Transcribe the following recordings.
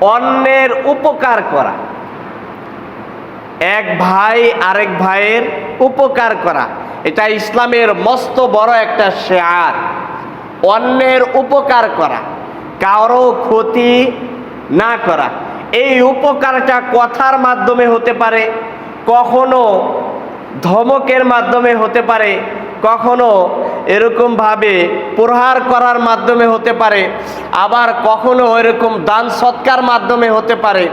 অন্যের উপকার করা। এক ভাই আরেক ভাইয়ের উপকার করা। এটা ইসলামের মস্ত বড় একটা শেয়ার। অন্যের উপকার করা। কারও ক্ষতি না করা। এই উপকারটা কথার মাধ্যমে হতে পারে, কখনো ধমকের মাধ্যমে হতে পারে, কখনো এরকমভাবে প্রহার করার মাধ্যমে হতে পারে, আবার কখনো এরকম দান সৎকার মাধ্যমে হতে পারে,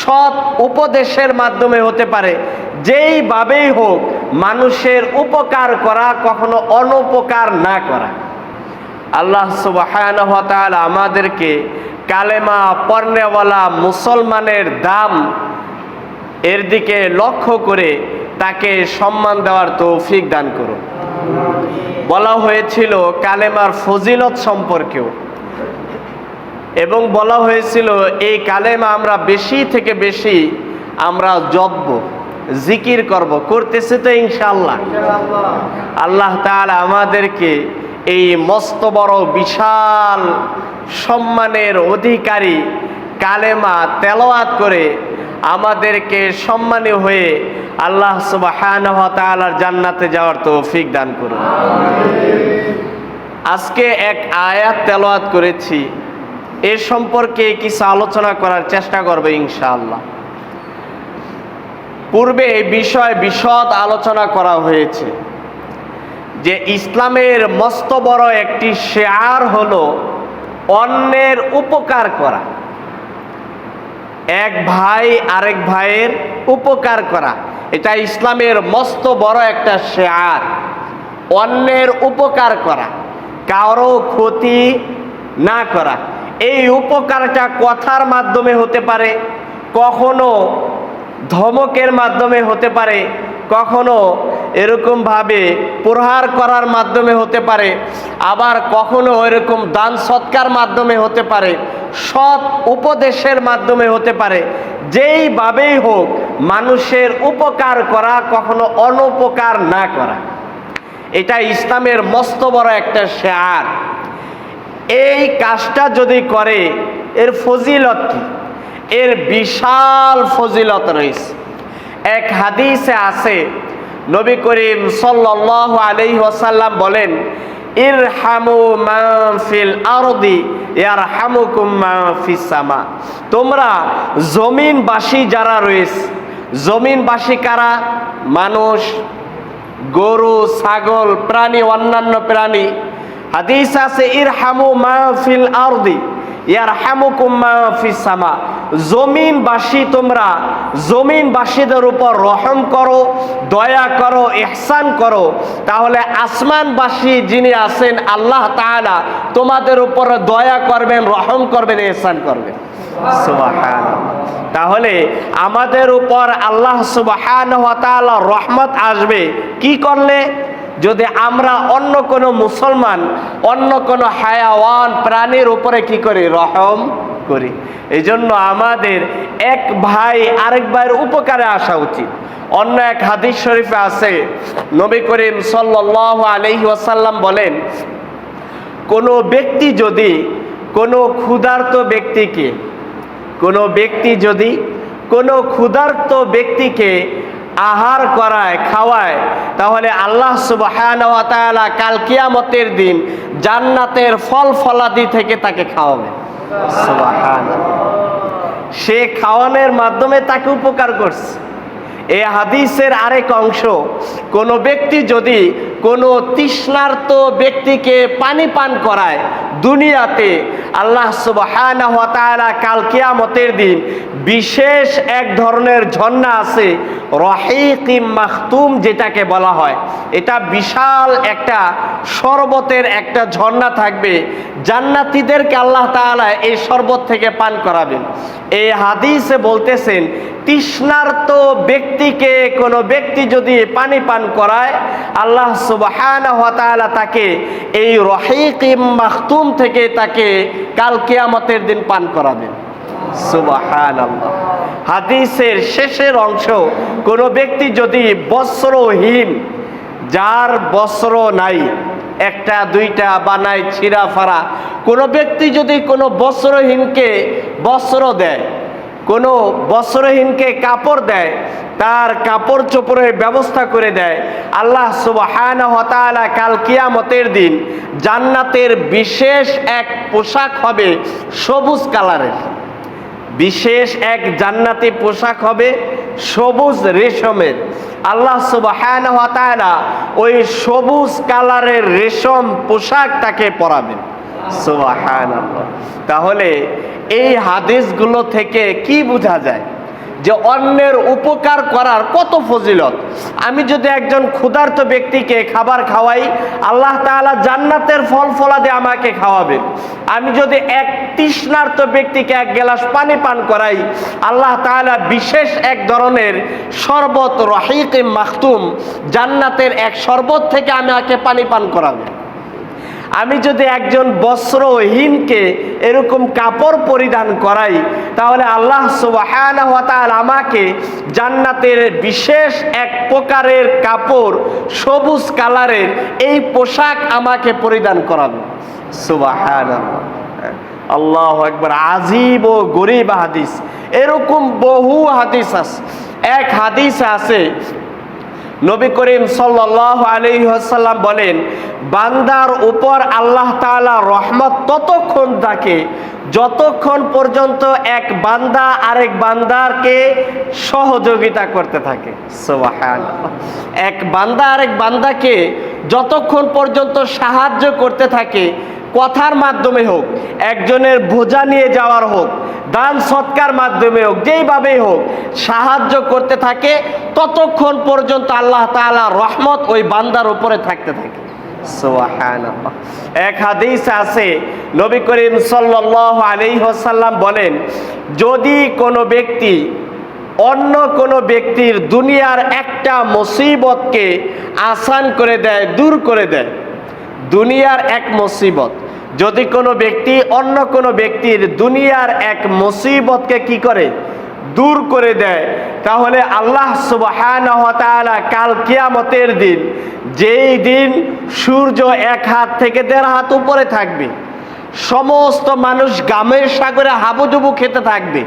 সৎ উপদেশের মাধ্যমে হতে পারে যেইভাবেই হোক মানুষের উপকার করা কখনো অনুপকার না করা। আল্লাহ ওয়া আমাদেরকে কালেমা পর্নেওয়ালা মুসলমানের দাম এর দিকে লক্ষ্য করে তাকে সম্মান দেওয়ার তৌফিক দান করুন। বলা হয়েছিল কালেমার ফজিলত সম্পর্কেও। এবং বলা হয়েছিল, এই কালেমা আমরা বেশি থেকে বেশি আমরা জব্ব জিকির করব। করতেছে তো ইনশাল্লাহ আল্লাহ তাআলা আমাদেরকে এই মস্ত বড় বিশাল সম্মানের অধিকারী কালেমা তেলাওয়াত করে আমাদেরকে সম্মানী হয়ে আল্লাহ ওয়া জান্নাতে যাওয়ার তৌফিক দান করুন। আজকে এক আয়াত তেলাওয়াত করেছি। এ সম্পর্কে কিছু আলোচনা করার চেষ্টা করবে ইনশাআল্লাহ। পূর্বে এই বিষয়ে বিশদ আলোচনা করা হয়েছে যে ইসলামের মস্ত বড় একটি শেয়ার হলো অন্যের উপকার করা। এক ভাই আরেক ভাইয়ের উপকার করা। এটা ইসলামের মস্ত বড় একটা শেয়ার, অন্যের উপকার করা, কারও ক্ষতি না করা। এই উপকারটা কথার মাধ্যমে হতে পারে, কখনো ধমকের মাধ্যমে হতে পারে, কখনো এরকমভাবে প্রহার করার মাধ্যমে হতে পারে, আবার কখনো এরকম দান সৎকার মাধ্যমে হতে পারে, সৎ উপদেশের মাধ্যমে হতে পারে যেইভাবেই হোক মানুষের উপকার করা কখনো অনুপকার না করা। এটা ইসলামের মস্ত বড় একটা শেয়ার। এই কাজটা যদি করে, এর ফজিলত কি? এর বিশাল ফজিলত রয়েছে। এক হাদিসে আছে নবী করিম সাল্লাল্লাহু আলাইহি ওয়াসাল্লাম বলেন, ইরহামু মা ফিল আরদি, ইয়ারহামুকুম মা ফিস সামা। তোমরা জমিনবাসী যারা রয়েছে, জমিনবাসী কারা? মানুষ, গরু, ছাগল, প্রাণী, অন্যান্য প্রাণী। হাদিস আছে, ইরহামু মা ফিল আরদি। সামা। জমিনবাসী তোমরা জমিনবাসীদের উপর রহম করো, দয়া করো, ইহসান করো। তাহলে আসমানবাসী যিনি আছেন, আল্লাহ তাআলা তোমাদের উপর দয়া করবেন, রহম করবেন, ইহসান করবেন। তাহলে আমাদের উপর আল্লাহ সুবহানাহু রহমত আসবে। কি করলে? যদি আমরা অন্য কোনো মুসলমান, অন্য কোনো হায়াওয়ান প্রাণীর উপরে কি করি? রহম করি। এই জন্য আমাদের এক ভাই আরেক ভাইয়ের উপকারে আসা উচিত। অন্য এক হাদিস শরীফে আছে, নবী করিম সাল্লাল্লাহু আলাইহি ওয়াসাল্লাম বলেন, কোনো ব্যক্তি যদি, কোনো ক্ষুধার্ত ব্যক্তিকে, কোনো ব্যক্তি যদি, কোনো ক্ষুধার্ত ব্যক্তিকে আহার করায়, খাওয়ায়, তাহলে আল্লাহ সুবহানাহু ওয়া কাল কিয়ামতের দিন জান্নাতের ফল ফলাদি থেকে তাকে খাওয়াবে। সে খাওয়ানোর মাধ্যমে তাকে উপকার করছে। এই হাদিসের আরেক অংশ, কোনো ব্যক্তি যদি কোনো তৃষ্ণার্ত ব্যক্তিকে পানি পান করায় দুনিয়াতে আল্লাহ ওয়া কাল কিয়ামতের দিন বিশেষ এক ধরনের ঝর্ণা আছে, রহিকিম মাখতুম যেটাকে বলা হয়। এটা বিশাল একটা, শরবতের একটা ঝর্ণা থাকবে। জান্নাতিদেরকে আল্লাহ তাআলা এই শরবত থেকে পান করাবেন। এই হাদিসে বলতেছেন, তৃষ্ণার্ত ব্যক্তিকে কোনো ব্যক্তি যদি পানি পান করায়, আল্লাহ তাআলা তাকে এই রহিকিম মাখতুম থেকে তাকে কাল কেয়ামতের দিন পান করাবেন। হাদিসের শেষের অংশ, কোনো ব্যক্তি যদি বস্ত্রহীন, যার বস্ত্র নাই, একটা, দুইটা বানায় ছিঁড়া ফাড়া, কোনো ব্যক্তি যদি কোনো বস্ত্রহীনকে বস্ত্র দেয় কোনো বস্ত্রহীনকে কাপড় দেয়, তার কাপড় চোপড়ের ব্যবস্থা করে দেয়। আল্লাহ সুবহান হতালা কাল কিয়ামতের দিন জান্নাতের বিশেষ এক পোশাক হবে সবুজ কালারের। বিশেষ এক জান্নাতি পোশাক হবে সবুজ রেশমের। আল্লাহ সুবহান হতালা ওই সবুজ কালারের রেশম পোশাক তাকে পরাবেন। সুবহান তাহলে এই হাদিসগুলো থেকে কি বোঝা যায় যে অন্যের উপকার করার কত ফজিলত? আমি যদি একজন ক্ষুধার্ত ব্যক্তিকে খাবার খাওয়াই, আল্লাহ তাআলা জান্নাতের ফল ফলাদে আমাকে খাওয়াবেন আমি যদি এক তৃষ্ণার্ত ব্যক্তিকে এক গ্লাস পানি পান করাই, আল্লাহ তাআলা বিশেষ এক ধরনের শরবত রহিক মাখতুম জান্নাতের এক শরবত থেকে আমাকে পানি পান করাবেন আমি যদি একজন বস্ত্রহীনকে এরকম কাপড় পরিধান করাই, তাহলে আল্লাহ সুবহানাহু ওয়া তাআলা আমাকে জান্নাতের বিশেষ এক প্রকারের কাপড় সবুজ কালারের এই পোশাক আমাকে পরিধান করাবে সুবহানাল্লাহ। আল্লাহ একবার আজিব ও গরিব হাদিস। এরকম বহু হাদিস আছে এক হাদিস আছে নবী করিম সাল্লাহ আলহিহাসাল্লাম বলেন, বান্দার উপর আল্লাহ তাআলা রহমত ততক্ষণ থাকে যতক্ষণ পর্যন্ত এক বান্দা আরেক বান্দারকে সহযোগিতা করতে থাকে। এক বান্দা আরেক বান্দাকে যতক্ষণ পর্যন্ত সাহায্য করতে থাকে কথার মাধ্যমে হোক, একজনের বোঝা নিয়ে যাওয়ার হোক, দান সৎকার মাধ্যমে হোক, যেইভাবেই হোক, সাহায্য করতে থাকে, ততক্ষণ পর্যন্ত আল্লাহ তাআলা রহমত ওই বান্দার উপরে থাকতে থাকে। এক হাদিস আছে, নবী করিম সাল্লাল্লাহু আলাইহি ওয়াসাল্লাম বলেন, যদি কোনো ব্যক্তি অন্য কোনো ব্যক্তির দুনিয়ার একটা মুসিবতকে আসান করে দেয়, দূর করে দেয় দুনিয়ার এক মুসিবত। যদি কোনো ব্যক্তি অন্য কোনো ব্যক্তির দুনিয়ার এক মুসিবতকে কি করে? দূর করে দেয়। তাহলে আল্লাহ সুবহানাহু ওয়া তাআলা কাল কিয়ামতের দিন যেই দিন সূর্য এক হাত থেকে দেড় হাত উপরে থাকবে, সমস্ত মানুষ গামের সাগরে হাবুডুবু খেতে থাকবে।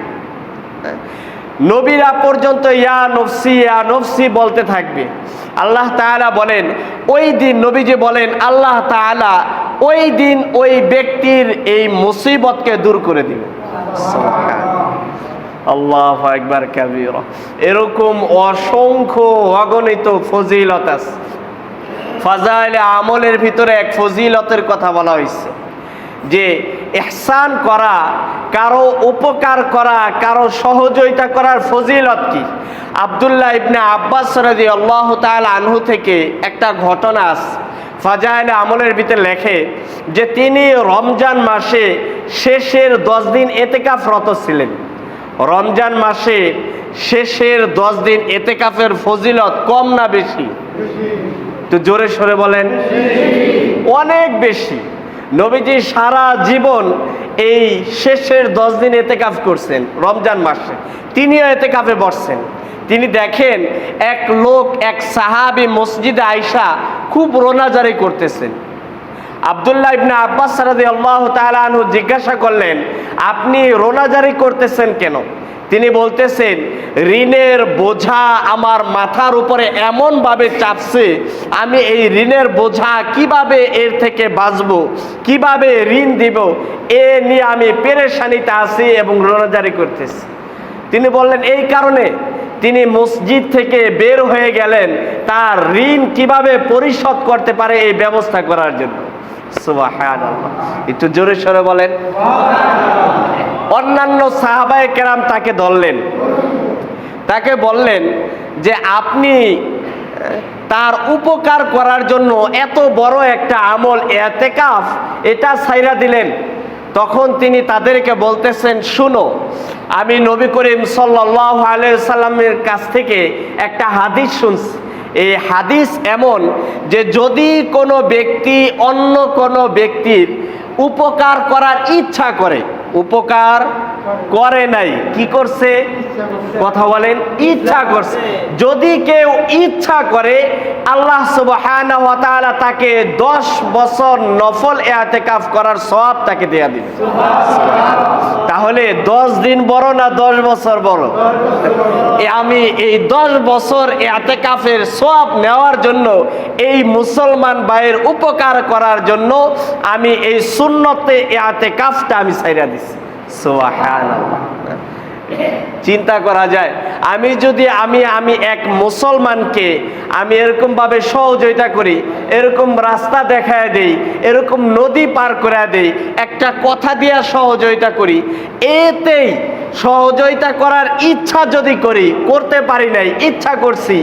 নবীরা পর্যন্ত ইয়া নফসি ইয়া নফসি বলতে থাকবে। আল্লাহ তাআলা বলেন, ওই দিন নবীজি বলেন, আল্লাহ তাআলা ওই দিন ওই ব্যক্তির এই মুসিবতকে দূর করে দিবে। আল্লাহ একবার কাবির। এরকম অসংখ্য অগণিত ফজিলত আছে। ফাজাইলে আমলের ভিতরে এক ফজিলতের কথা বলা হয়েছে যে এহসান করা কারও উপকার করা কারও সহযোগিতা করার ফজিলত কি? আবদুল্লাহ ইবনে আব্বাস রাজি আল্লাহ তাআলা আনহু থেকে একটা ঘটনা আছে ফাজাইলে আমলের ভিতরে লেখে যে তিনি রমজান মাসে শেষের দশ দিন এতেকাফরত ছিলেন। রমজান মাসে শেষের দশ দিন এতেকাফের ফজিলত কম না বেশি? তো জোরে সরে বলেন। অনেক বেশি। নবীজি সারা জীবন এই শেষের দশ দিন এতেকাফ করছেন, রমজান মাসে। তিনিও এতেকাফে বসছেন। তিনি দেখেন এক লোক, এক সাহাবি মসজিদে আয়সা খুব রোনাজারি করতেছেন। আবদুল্লাহ ইবনে আব্বাস রাদি আল্লাহ তালু জিজ্ঞাসা করলেন, আপনি রোনাজারি করতেছেন কেন? তিনি বলতেছেন, ঋণের বোঝা আমার মাথার উপরে এমনভাবে চাপছে, আমি এই ঋণের বোঝা কীভাবে এর থেকে বাঁচবো, কীভাবে ঋণ দিব, এ নিয়ে আমি পেরেশানিতে আছি এবং রোনাজারি করতেছি। তিনি বললেন, এই কারণে? তিনি মসজিদ থেকে বের হয়ে গেলেন, তার ঋণ কীভাবে পরিশোধ করতে পারে এই ব্যবস্থা করার জন্য? একটু জোরে সরে বলেন। অন্যান্য সাহাবায়ে কেরাম তাকে ধরলেন। তাকে বললেন যে, আপনি, তার উপকার করার জন্য এত বড় একটা আমল, এতেকাফ, এটা সাইরা দিলেন। তখন তিনি তাদেরকে বলতেছেন, শুনো, আমি নবী করিম সাল্লাহ সাল্লামের কাছ থেকে একটা হাদিস শুনছি। এই হাদিস এমন যে যদি কোনো ব্যক্তি অন্য কোনো ব্যক্তির উপকার করার ইচ্ছা করে উপকার করে নাই। কি করছে? কথা বলেন, ইচ্ছা করছে। যদি কেউ ইচ্ছা করে, আল্লাহ তাআলা তাকে 10 বছর নফল ইআতিকাফ করার সওয়াব তাকে দেয়া দিবে। তাহলে 10 দিন বড় না 10 বছর বড়? আমি এই 10 বছর ইআতিকাফের সওয়াব নেওয়ার জন্য, এই মুসলমান ভাইয়ের উপকার করার জন্য আমি এই সুন্নতে ইআতিকাফটা আমি ছাইরা সুবহানাল্লাহ চিন্তা করা যায়, আমি যদি, আমি আমি এক মুসলমানকে আমি এরকম ভাবে সহযোগিতা করি, এরকম রাস্তা দেখায় দেই, এরকম নদী পার করে দেই, একটা কথা দিয়া সহযোগিতা করি, এতেই সহযোগিতা করার ইচ্ছা যদি করি, করতে পারি নাই, ইচ্ছা করছি,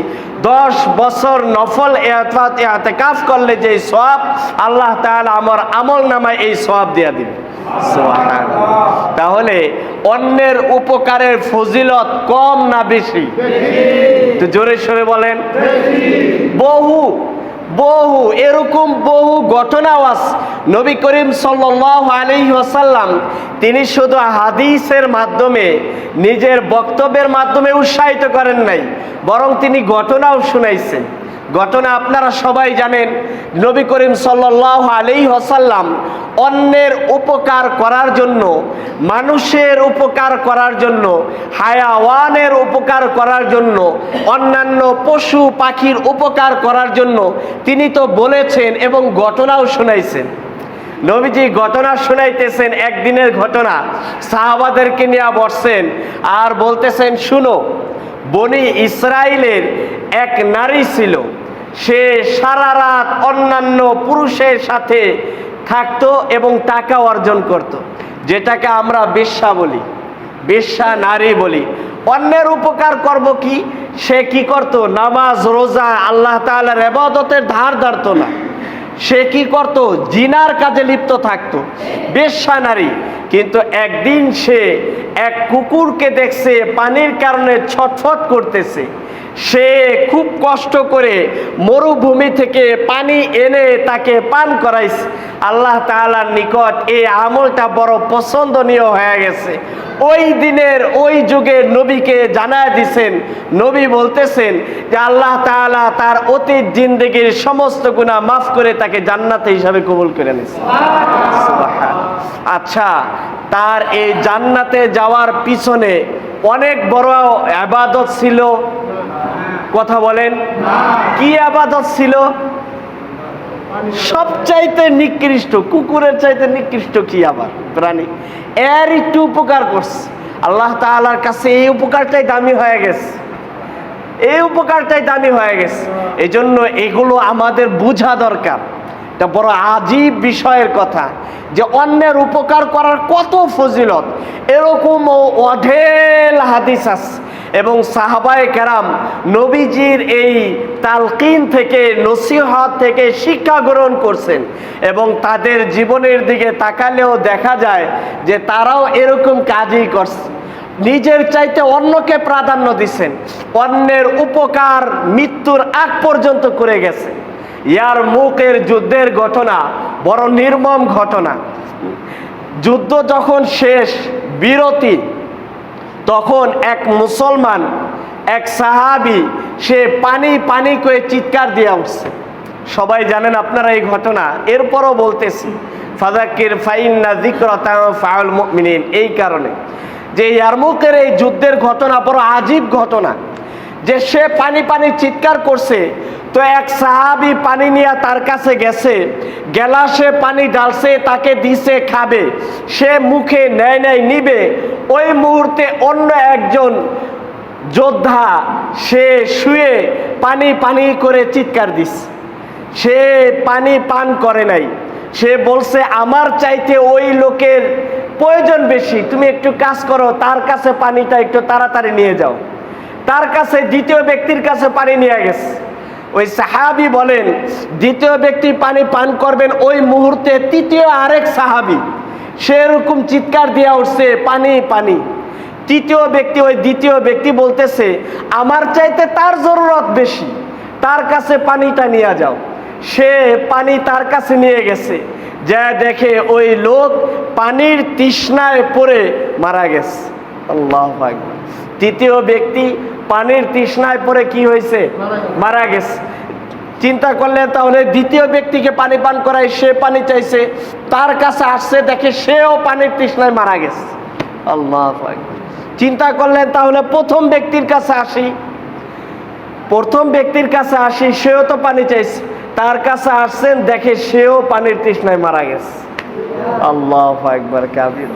দশ বছর নফল এতে কাজ করলে যে সব আল্লাহ তাআলা আমার আমল নামায় এই সব দিয়া দিবে। তাহলে অন্যের উপকারের ফজিলত কম না বেশি? তো জোরে সরে বলেন। বহু বহু, এরকম বহু ঘটনাও আছে নবী করিম সাল্লাল্লাহু আলাইহি তিনি শুধু হাদিসের মাধ্যমে, নিজের বক্তব্যের মাধ্যমে উৎসাহিত করেন নাই, বরং তিনি ঘটনাও শুনাইছেন। ঘটনা আপনারা সবাই জানেন, নবী করিম সাল্লাল্লাহু আলাইহি ওয়াসাল্লাম অন্যের উপকার করার জন্য, মানুষের উপকার করার জন্য, হায়াওয়ানের উপকার করার জন্য, অন্যান্য পশু পাখির উপকার করার জন্য তিনি তো বলেছেন এবং ঘটনাও শুনাইছেন। নবীজি ঘটনা শুনাইতেছেন একদিনের ঘটনা, সাহাবাদেরকে নিয়ে বসছেন আর বলতেছেন, শুনো, বনি ইসরায়েলের এক নারী ছিল সে সারা রাত অন্যান্য পুরুষের সাথে থাকতো এবং টাকা অর্জন করত। যেটাকে আমরা বেশ্যা বলি, বেশ্যা নারী বলি। অন্যের উপকার করব কি? সে কি করত? নামাজ, রোজা, আল্লাহ তাআলার এবাদতের ধার ধারত না। সে কি করত? জিনার কাজে লিপ্ত থাকতো। বেশ্যা নারী। কিন্তু একদিন সে এক কুকুরকে দেখছে, পানির কারণে ছটফট করতেছে। সে খুব কষ্ট করে মরুভূমি থেকে পানি এনে তাকে পান করাইছে। আল্লাহ তাআলার নিকট এই আমলটা বড় পছন্দনীয় হয়ে গেছে। ওই দিনের, ওই যুগের নবীকে জানায় দিছেন। নবী বলতেছেন যে আল্লাহ তাআলা তার অতীত জিন্দগির সমস্ত গুনাহ মাফ করে তাকে জান্নাতে হিসাবে কবুল করে নিছে আচ্ছা তার এই জান্নাতে যাওয়ার পিছনে অনেক বড় আবাদত ছিল। কথা বলেন। কি আবাদত ছিল? সবচাইতে নিকৃষ্ট, কুকুরের চাইতে নিকৃষ্ট কি আবার? প্রাণী। এর একটু উপকার করছে। আল্লাহ তাআলার কাছে এই উপকারটাই দামি হয়ে গেছে। এই উপকারটাই দামি হয়ে গেছে। এই জন্য এগুলো আমাদের বোঝা দরকার। এটা বড় আজীব বিষয়ের কথা যে অন্যের উপকার করার কত ফজিলত। এরকম অঢেল হাদিস আছে। এবং সাহাবায় কেরাম নবীজির এই তালকিন থেকে, নসিহত থেকে শিক্ষা গ্রহণ করছেন। এবং তাদের জীবনের দিকে তাকালেও দেখা যায় যে তারাও এরকম কাজই করছে। নিজের চাইতে অন্যকে প্রাধান্য দিচ্ছেন। অন্যের উপকার মৃত্যুর আগ পর্যন্ত করে গেছে। ইয়ার মুখের যুদ্ধের ঘটনা, বড় নির্মম ঘটনা। যুদ্ধ যখন শেষ, বিরতি, তখন এক মুসলমান, এক সাহাবি, সে পানি পানি করে চিৎকার দিয়ে উঠছে। সবাই জানেন আপনারা এই ঘটনা? এরপরও বলতেছি ফাজাক্কির ফাইন্না যিকরাতা ফাউল মুমিনিন, এই কারণে। যে ইয়ারমুকের এই যুদ্ধের ঘটনা বড় আজীব ঘটনা। যে সে পানি পানি চিৎকার করছে, তো এক সাহাবি পানি নিয়ে তার কাছে গেছে। গেলাসে পানি ডালছে তাকে দিছে, খাবে। সে মুখে নেয় নেয় নিবে। ওই মুহূর্তে অন্য একজন যোদ্ধা, সে শুয়ে পানি পানি করে চিৎকার দিস। সে পানি পান করে নাই। সে বলছে, আমার চাইতে ওই লোকের প্রয়োজন বেশি। তুমি একটু কাজ করো, তার কাছে পানিটা একটু তাড়াতাড়ি নিয়ে যাও। তার কাছে দ্বিতীয় ব্যক্তির কাছে পানি নিয়ে গেছে। ওই সাহাবি বলেন, দ্বিতীয় ব্যক্তি পানি পান করবেন ওই মুহূর্তে তৃতীয় আরেক সাহাবি। সে এরকম চিৎকার দিয়া উঠছে, পানি পানি। তৃতীয় ব্যক্তি, ওই দ্বিতীয় ব্যক্তি বলতেছে, আমার চাইতে তার জরুরত বেশি। তার কাছে পানিটা নিয়ে যাও। সে পানি তার কাছে নিয়ে গেছে। যা দেখে ওই লোক পানির তৃষ্ণায় পড়ে মারা গেছে। আল্লাহ আকবার। তৃতীয় ব্যক্তি পানির তৃষ্ণায় পরে কি হয়েছে? মারা গেছে। চিন্তা করলে তাহলে দ্বিতীয় ব্যক্তিকে পানি পান করায় সে পানি চাইছে, তার কাছে আসছে, দেখে সেও পানির তৃষ্ণায় মারা গেছে। আল্লাহ। চিন্তা করলেন তাহলে প্রথম ব্যক্তির কাছে আসি। প্রথম ব্যক্তির কাছে আসি, সেও তো পানি চাইছে, তার কাছে আসছেন, দেখে সেও পানির তৃষ্ণায় মারা গেছে। আল্লাহ একবার কাবির।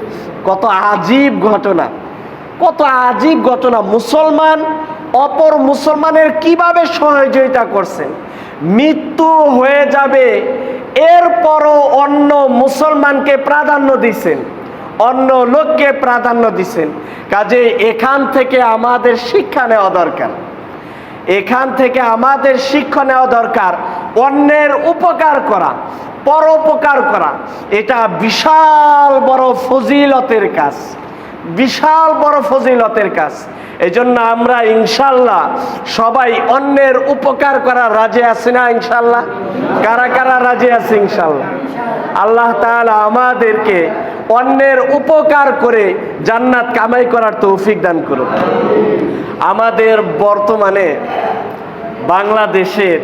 কত আজীব ঘটনা। কত আজীব ঘটনা। মুসলমান, অপর মুসলমানের কীভাবে সহযোগিতা করছেন মৃত্যু হয়ে যাবে, এরপরও অন্য মুসলমানকে প্রাধান্য দিছেন অন্য লোককে প্রাধান্য দিছেন কাজে এখান থেকে আমাদের শিক্ষা নেওয়া দরকার। এখান থেকে আমাদের শিক্ষা নেওয়া দরকার অন্যের উপকার করা, পরোপকার করা। এটা বিশাল বড় ফজিলতের কাজ। বিশাল বড় ফজিলতের কাজ। এই জন্য আমরা ইনশাল্লাহ সবাই অন্যের উপকার করার রাজি আছি না ইনশাল্লাহ? কারা কারা রাজি আছে ইনশাল্লাহ? আল্লাহ তাআলা আমাদেরকে অন্যের উপকার করে জান্নাত কামাই করার তৌফিক দান করুন আমাদের বর্তমানে বাংলাদেশের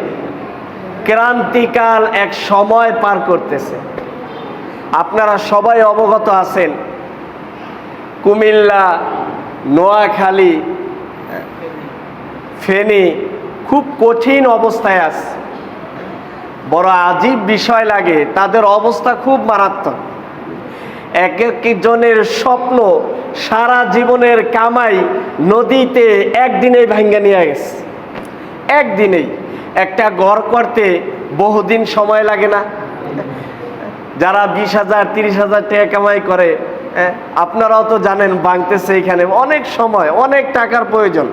ক্রান্তিকাল এক সময় পার করতেছে। আপনারা সবাই অবগত আছেন কুমিল্লা, নোয়াখালী, ফেনী, খুব কঠিন অবস্থায় আছে। বড় আজীব বিষয় লাগে, তাদের অবস্থা খুব মারাত্মক। এক একজনের স্বপ্ন সারা জীবনের কামাই নদীতে একদিনেই ভাঙ্গা নিয়ে গেছে। একদিনেই। একটা ঘর করতে বহুদিন সময় লাগে না। যারা বিশ হাজার, তিরিশ হাজার টাকা কামাই করে আপনারাও তো জানেন বাংতেছে এখানে অনেক সময় অনেক টাকার প্রয়োজন।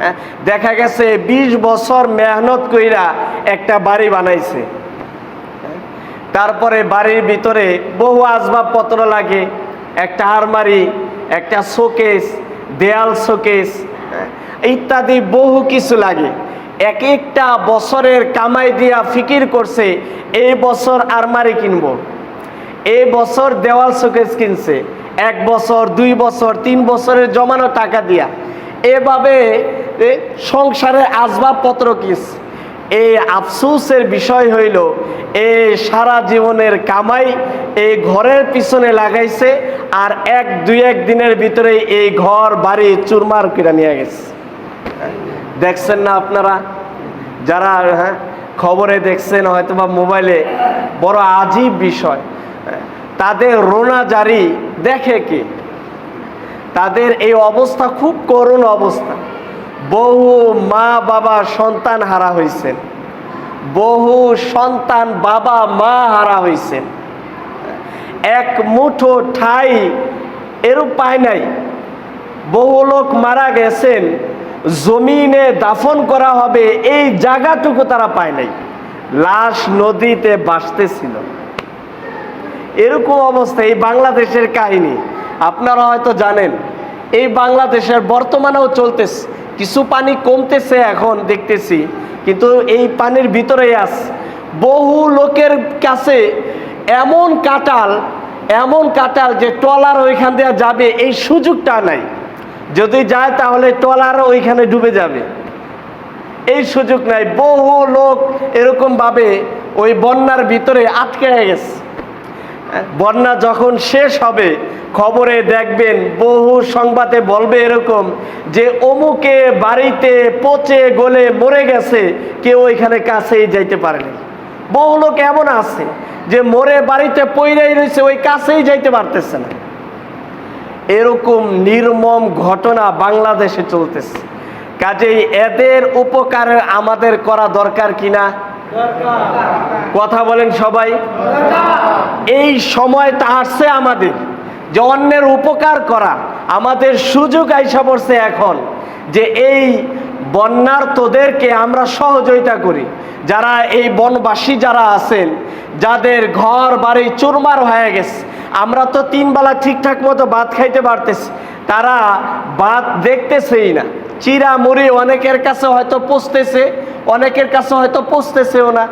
হ্যাঁ, দেখা গেছে বিশ বছর মেহনত কইরা একটা বাড়ি বানাইছে। তারপরে বাড়ির ভিতরে বহু আসবাবপত্র লাগে একটা আলমারি একটা শোকেস দেয়াল শোকেস ইত্যাদি বহু কিছু লাগে। এক একটা বছরের কামাই দিয়া ফিকির করছে এই বছর আলমারি কিনবো। এই বছর দেওয়াল শোকেস কিনছে। এক বছর, দুই বছর, তিন বছরের জমানো টাকা দিয়া। এভাবে সংসারের আসবাবপত্র কিস। এই আফসোসের বিষয় হইল, এ সারা জীবনের কামাই এই ঘরের পিছনে লাগাইছে আর এক, দুই, এক দিনের ভিতরে এই ঘর, বাড়ি চুরমার করে নিয়ে গেছে। দেখছেন না আপনারা? যারা হ্যাঁ খবরে দেখছেন হয়তো বা মোবাইলে, বড় আজীব বিষয়। তাদের রোনা জারি দেখে কে? তাদের এই অবস্থা খুব করুণ অবস্থা। বহু মা বাবা সন্তান হারা হয়েছেন বহু সন্তান বাবা মা হারা হয়েছেন এক মুঠো ঠাই এরূপ পায় নাই। বহু লোক মারা গেছেন। জমিনে দাফন করা হবে এই জায়গাটুকু তারা পায় নাই। লাশ নদীতে বাসতেছিল এরকম অবস্থা এই বাংলাদেশের কাহিনী। আপনারা হয়তো জানেন, এই বাংলাদেশের বর্তমানেও চলতেছে, কিছু পানি কমতেছে এখন দেখতেছি, কিন্তু এই পানির ভিতরেই আস, বহু লোকের কাছে এমন কাটাল এমন কাটাল যে ট্রলার ওইখান দিয়ে যাবে, এই সুযোগটা নাই। যদি যায় তাহলে ট্রলার ওইখানে ডুবে যাবে। এই সুযোগ নাই, বহু লোক এরকমভাবে ওই বন্যার ভিতরে আটকে গেছে। বন্যা যখন শেষ হবে, খবরে দেখবেন বহু সংবাদে বলবে এরকম যে, অমুকে বাড়িতে পচে গলে মরে গেছে, কেউ এখানে কাছেই যাইতে পারেনি বহু লোক এমন আছে যে, মরে বাড়িতে পইরাই রয়েছে ওই কাছেই যাইতে পারতেছে না। এরকম নির্মম ঘটনা বাংলাদেশে চলতেছে। কাজেই এদের উপকারে আমাদের করা দরকার কিনা কথা বলেন সবাই। এই সময়টা আসছে আমাদের, যে অন্যের উপকার করা, আমাদের সুযোগ আইসা পড়ছে এখন, যে এই বন্যার্থদেরকে আমরা সহযোগিতা করি। যারা এই বনবাসী যারা আছেন, যাদের ঘর বাড়ি চুরমার হয়ে গেছে, আমরা তো তিন বেলা ঠিকঠাক মতো ভাত খাইতে পারতেছি তারা ভাত দেখতেছেই না। চিরা মুড়ি অনেকের কাছে হয়তো পচতেছে অনেকের কাছে হয়তো পচতেছেও না।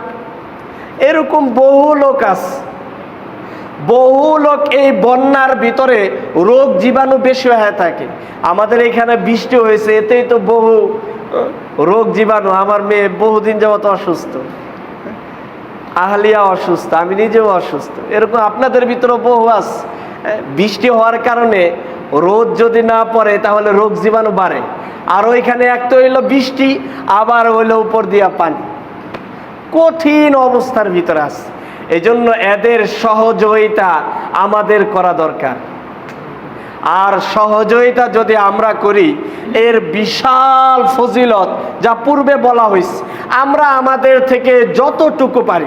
এরকম বহু লোক আছে। বহু লোক এই বন্যার ভিতরে রোগ জীবাণু বেশি হয়ে থাকে। আমাদের এখানে বৃষ্টি হয়েছে, এতেই তো বহু রোগ জীবাণু। আমার মেয়ে বহুদিন যাবত অসুস্থ। আহলিয়া অসুস্থ, আমি নিজেও অসুস্থ। এরকম আপনাদের ভিতরে বহু আস বৃষ্টি হওয়ার কারণে রোদ যদি না পড়ে, তাহলে রোগ জীবাণু বাড়ে। আর ওইখানে এক তো হইল বৃষ্টি, আবার হইল উপর দিয়া পানি। কঠিন অবস্থার ভিতরে আছে। এই জন্য এদের সহযোগিতা আমাদের করা দরকার। আর সহযোগিতা যদি আমরা করি, এর বিশাল ফজিলত যা পূর্বে বলা হয়েছে আমরা আমাদের থেকে যতটুকু পারি।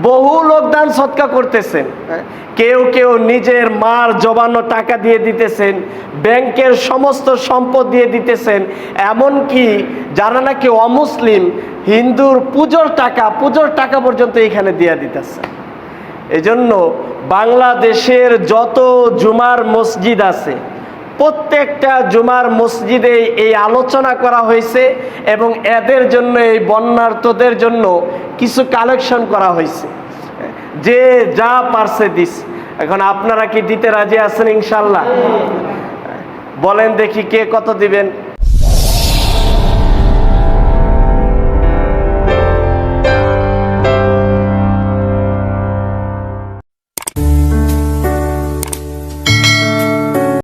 বহু লোক দান সৎকা করতেছেন। কেউ কেউ নিজের মার জমানো টাকা দিয়ে দিতেছেন ব্যাংকের সমস্ত সম্পদ দিয়ে দিতেছেন এমনকি যারা নাকি অমুসলিম হিন্দুর পুজোর টাকা পুজোর টাকা পর্যন্ত এখানে দিয়ে দিতেছে এজন্য বাংলাদেশের যত জুমার মসজিদ আছে প্রত্যেকটা জুমার মসজিদে এই আলোচনা করা হয়েছে এবং এদের জন্য, এই বন্যার্থদের জন্য কিছু কালেকশন করা হয়েছে। যে যা পারছে দিস। এখন আপনারা কি দিতে রাজি আছেন ইনশাল্লাহ? বলেন দেখি কে কত দিবেন।